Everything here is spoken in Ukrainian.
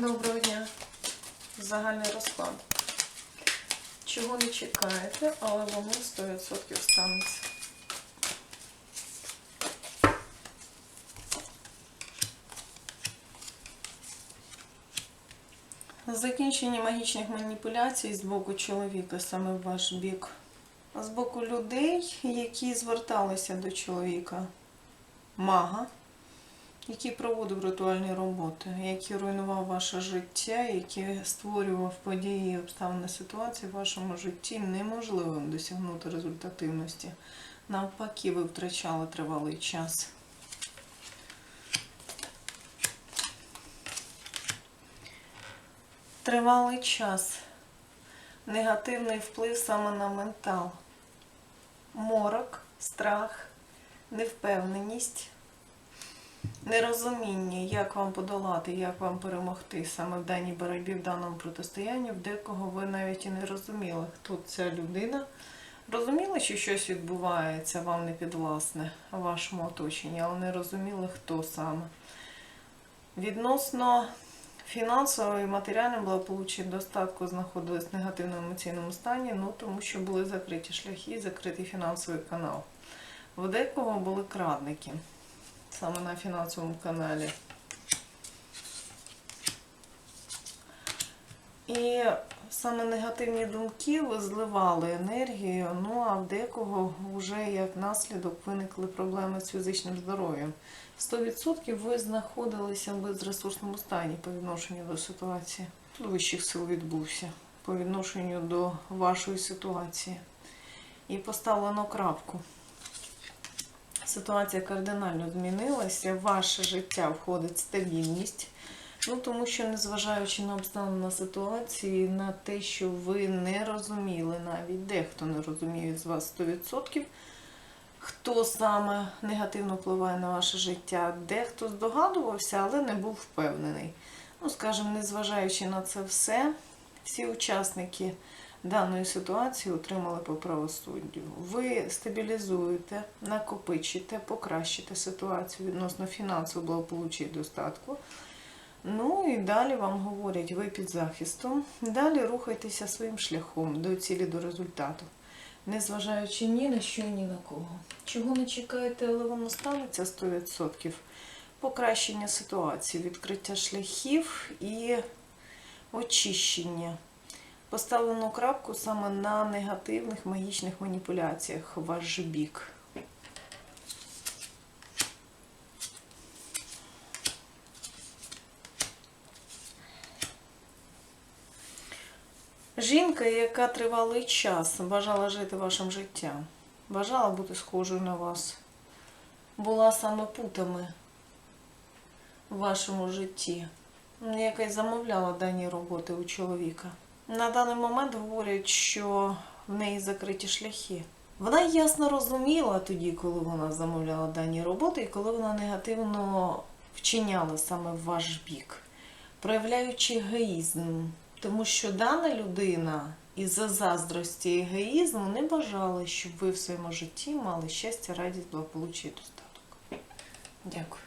Доброго дня. Загальний розклад. Чого не чекаєте, але воно 100% станеться. Закінчення магічних маніпуляцій з боку чоловіка, саме в ваш бік. З боку людей, які зверталися до чоловіка, мага, який проводив ритуальні роботи, який руйнував ваше життя, який створював події і обставини ситуації в вашому житті неможливим досягнути результативності. Навпаки, ви втрачали тривалий час. Тривалий час. Негативний вплив саме на ментал. Морок, страх, невпевненість нерозуміння, як вам подолати, як вам перемогти саме в даній боротьбі, в даному протистоянні, в декого ви навіть і не розуміли, хто ця людина. Розуміли, що щось відбувається вам не підвласне в вашому оточенні, але не розуміли, хто саме. Відносно фінансового і матеріального благополуччя достатку знаходились в негативному емоційному стані, ну тому що були закриті шляхи, закритий фінансовий канал. В декого були крадники саме на фінансовому каналі. І саме негативні думки зливали енергію, ну а в декого вже як наслідок виникли проблеми з фізичним здоров'ям. 100% ви знаходилися в безресурсному стані по відношенню до ситуації. Тут вищих сил відбувся по відношенню до вашої ситуації. І поставлено крапку ситуація кардинально змінилася, в ваше життя входить стабільність. Ну, тому що, незважаючи на обставини на ситуації, на те, що ви не розуміли, навіть дехто не розуміє з вас 100%, хто саме негативно впливає на ваше життя, дехто здогадувався, але не був впевнений. Ну, скажімо, незважаючи на це все, всі учасники даної ситуації отримали по правосуддю. Ви стабілізуєте, накопичите, покращите ситуацію відносно фінансового благополуччя і достатку. Ну і далі вам говорять, ви під захистом. Далі рухайтеся своїм шляхом до цілі, до результату. Незважаючи ні на що і ні на кого. Чого не чекаєте, але воно станеться 100%. Покращення ситуації, відкриття шляхів і очищення. Поставлено крапку саме на негативних магічних маніпуляціях в ваш бік. Жінка, яка тривалий час бажала жити вашим життям, бажала бути схожою на вас, була саме путами в вашому житті, яка й замовляла дані роботи у чоловіка. На даний момент говорять, що в неї закриті шляхи. Вона ясно розуміла тоді, коли вона замовляла дані роботи, і коли вона негативно вчиняла саме в ваш бік, проявляючи егоїзм. Тому що дана людина із-за заздрості і егоїзму не бажала, щоб ви в своєму житті мали щастя, радість, благополуччя і достаток. Дякую.